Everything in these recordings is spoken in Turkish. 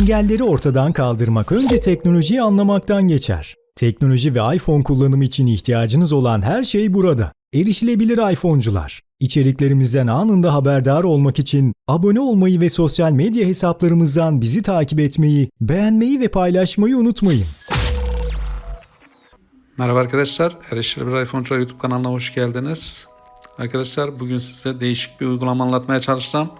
Engelleri ortadan kaldırmak önce teknolojiyi anlamaktan geçer. Teknoloji ve iPhone kullanımı için ihtiyacınız olan her şey burada. Erişilebilir iPhone'cular. İçeriklerimizden anında haberdar olmak için abone olmayı ve sosyal medya hesaplarımızdan bizi takip etmeyi, beğenmeyi ve paylaşmayı unutmayın. Merhaba arkadaşlar, Erişilebilir iPhone'cular YouTube kanalına hoş geldiniz. Arkadaşlar bugün size değişik bir uygulama anlatmaya çalışacağım.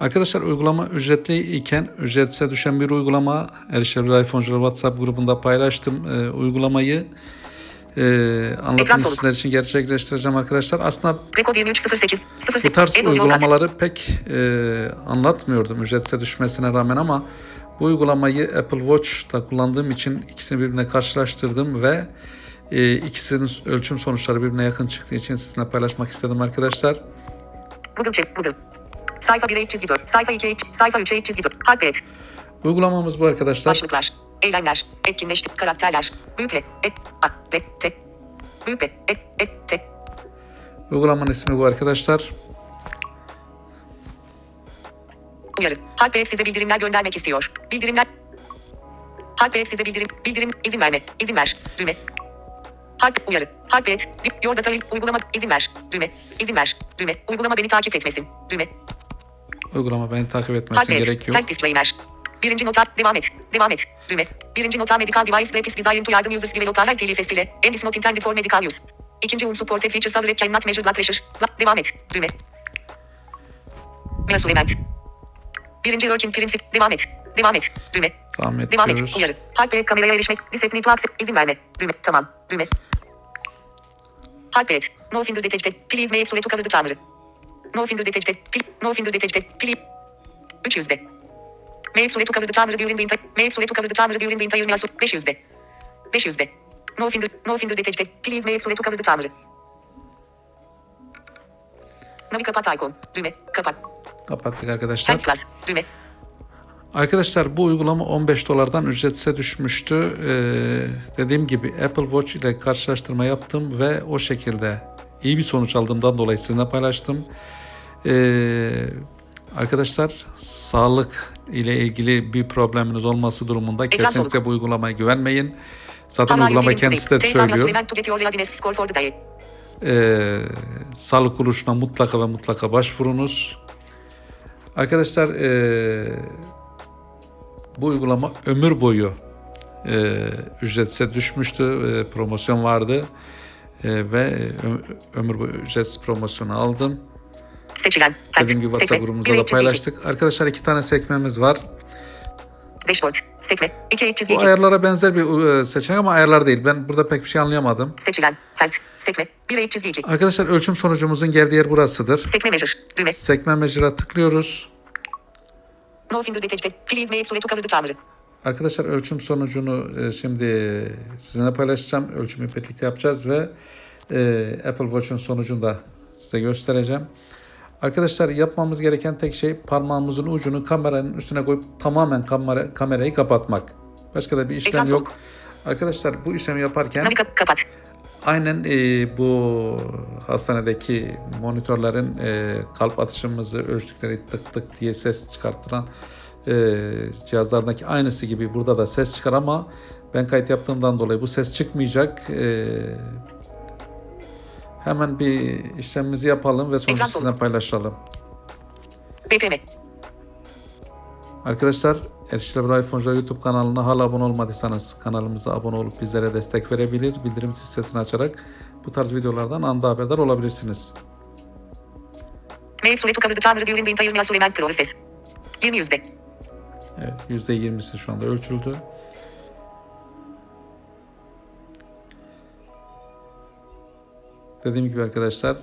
Arkadaşlar uygulama ücretli iken ücretsize düşen bir uygulama. Erişilebilir iPhone'cular WhatsApp grubunda paylaştım ee, uygulamayı. Ee, anlatımı sizler için gerçekleştireceğim arkadaşlar. Aslında Rekord 2308 08 bu tarz uygulamaları pek e, anlatmıyordum ücretsize düşmesine rağmen ama bu uygulamayı Apple Watch'ta kullandığım için ikisini birbirine karşılaştırdım ve e, ikisinin ölçüm sonuçları birbirine yakın çıktığı için sizinle paylaşmak istedim arkadaşlar. Google Chat Google. Sayfa 1'e iç çizgi 4. Sayfa 2'ye iç. Sayfa 3'e iç çizgi 4. Harflet. Uygulamamız bu arkadaşlar. Başlıklar. Eylemler. Etkinleştir. Karakterler. Büyükle. Et. A. Le. Te. Büyükle. Et. Et. Te. Uygulamanın ismi bu arkadaşlar. Uyarı. Harpet size bildirimler göndermek istiyor. Bildirimler. Harpet size bildirim. Bildirim. izin verme. İzin ver. Düğme. Harp uyarı. Your data link. Uygulama. izin ver. Düğme. İzin ver. Düğme. Uygulama beni takip etmesin. Düğme. Uygulama beni takip etmesine Harpet. gerek yok. Help disclaimer. Birinci nota. Devam et. Devam et. Düğme. Birinci nota medical device ve is designed to yardım users develop health telifes ile. And is not intended for medical use. İkinci unsupported features are cannot measure blood pressure. La- Devam et. Düğme. Measurement. Birinci working principle. Devam et. Devam et. Düğme. Devam Devam ediyoruz. et. Uyarı. Harpet kameraya erişmek. Discipline to access. İzin verme. Düğme. Tamam. Düğme. Harpet. No finger detected. Please make sure to cover the camera. No finger detected. Pl- no finger detected. Please. 300'de. Make sure to cover the camera during the entire. Make sure to cover the camera during the entire meal. 500'de. 500'de. No finger. No finger detected. Please make sure to cover the camera. Navi kapat icon. Düğme. Kapat. Kapattık arkadaşlar. Help plus. Düğme. Arkadaşlar bu uygulama 15 dolardan ücretsize düşmüştü. Ee, dediğim gibi Apple Watch ile karşılaştırma yaptım ve o şekilde iyi bir sonuç aldığımdan dolayı sizinle paylaştım. Ee, arkadaşlar sağlık ile ilgili bir probleminiz olması durumunda Ekran kesinlikle bu uygulamaya güvenmeyin. Zaten Ama uygulama kendisi de söylüyor. Ee, sağlık kuruluşuna mutlaka ve mutlaka başvurunuz. Arkadaşlar ee, bu uygulama ömür boyu ee, ücretsiz düşmüştü. Ee, promosyon vardı. Ee, ve ömür boyu ücretsiz promosyonu aldım. Seçilen. Dediğim gibi WhatsApp Sekme. grubumuzda Bir da iki. paylaştık. Arkadaşlar iki tane sekmemiz var. Dashboard. Sekme. 2 eş çizgi Bu 2. ayarlara benzer bir ee, seçenek ama ayarlar değil. Ben burada pek bir şey anlayamadım. Seçilen. Help. Sekme. 1 eş çizgi 2. Arkadaşlar ölçüm sonucumuzun geldiği yer burasıdır. Sekme measure. Düğme. Sekme measure'a tıklıyoruz. No finger detected. Please make sure to cover the camera. Arkadaşlar ölçüm sonucunu e, şimdi sizinle paylaşacağım. Ölçümü birlikte yapacağız ve e, Apple Watch'un sonucunu da size göstereceğim. Arkadaşlar yapmamız gereken tek şey parmağımızın ucunu kameranın üstüne koyup tamamen kamera, kamerayı kapatmak. Başka da bir işlem Ekran yok. Arkadaşlar bu işlemi yaparken kapat. aynen e, bu hastanedeki monitörlerin e, kalp atışımızı ölçtükleri tık tık diye ses çıkartılan e, cihazlardaki aynısı gibi burada da ses çıkar ama ben kayıt yaptığımdan dolayı bu ses çıkmayacak. E, hemen bir işlemimizi yapalım ve sonucu sizinle paylaşalım. BPM. Arkadaşlar Erişilebilir iPhone'cular YouTube kanalına hala abone olmadıysanız kanalımıza abone olup bizlere destek verebilir. Bildirim sesini açarak bu tarz videolardan anda haberdar olabilirsiniz. Make sure to cover the camera during the entire measurement process. 20 yüzde. Evet %20'si şu anda ölçüldü. Dediğim gibi arkadaşlar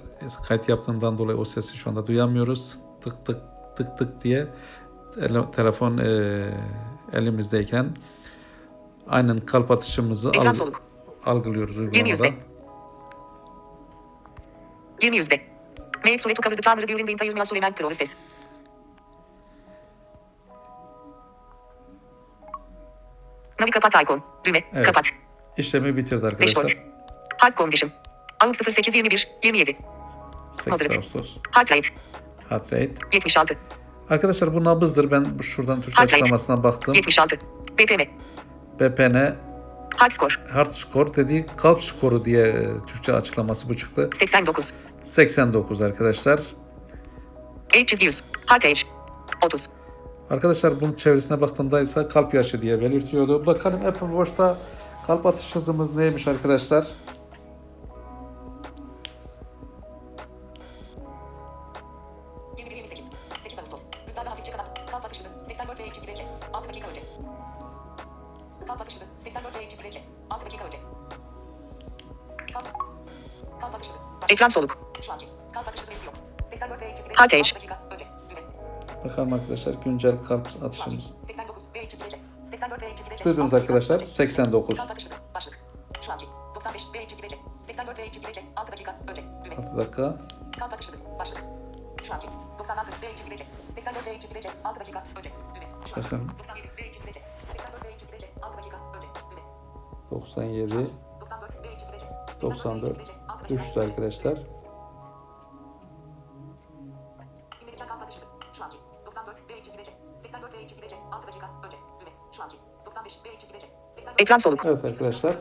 kayıt yaptığımdan dolayı o sesi şu anda duyamıyoruz. Tık tık tık tık diye ele- telefon e, elimizdeyken aynen kalp atışımızı Ekran alg- soluk. algılıyoruz 20 uygulamada. 20 yüzde. To cover the camera during the entire measurement process. Navi kapat icon. Düğme. Evet. Kapat. İşlemi bitirdi Dashboard. arkadaşlar. Heart condition. Ağır 08 21 27. 8 Moderate. Ağustos. Heart rate Heart rate 76. Arkadaşlar bu nabızdır. Ben şuradan Türkçe Heart açıklamasına baktım. 76. BPM. BPN Heart score. Heart Score dediği kalp skoru diye e, Türkçe açıklaması bu çıktı. 89. 89 arkadaşlar. Age çizgi 100. Heart age. 30. Arkadaşlar bunun çevresine baktığımda ise kalp yaşı diye belirtiyordu. Bakalım Apple Watch'ta kalp atış hızımız neymiş arkadaşlar? 6 dakika önce. Kalp, kalp atış hızı. Ekran soluk. Şu anki. Kalp atış hızı yok. 84 ve 2 bekle. Heart age. 6 dakika önce. Düğme. Bakalım arkadaşlar güncel kalp atışımız. 89 ve 2 bekle. 84 ve 2 bekle. Duydunuz 6 dakika arkadaşlar önce. 89. Kalp atış hızı. Başlık. Şu anki. 95 ve 2 bekle. 84 ve 2 bekle. 6 dakika önce. Düğme. 6 dakika. Kalp atış hızı. Başlık. Şu anki. 96 ve 2 bekle. 84 ve 2 bekle. 6 dakika önce. Düğme. 97 94 düştü arkadaşlar. Ekran soluk. Evet arkadaşlar.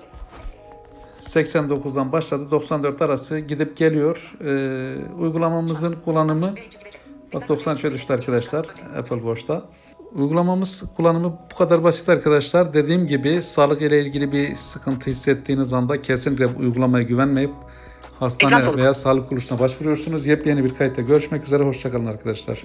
89'dan başladı 94 arası gidip geliyor. Ee, uygulamamızın kullanımı bak 90 düştü arkadaşlar Apple Watch'ta. Uygulamamız kullanımı bu kadar basit arkadaşlar. Dediğim gibi sağlık ile ilgili bir sıkıntı hissettiğiniz anda kesinlikle bu uygulamaya güvenmeyip hastane veya sağlık kuruluşuna başvuruyorsunuz. Yepyeni bir kayıtta görüşmek üzere. Hoşçakalın arkadaşlar.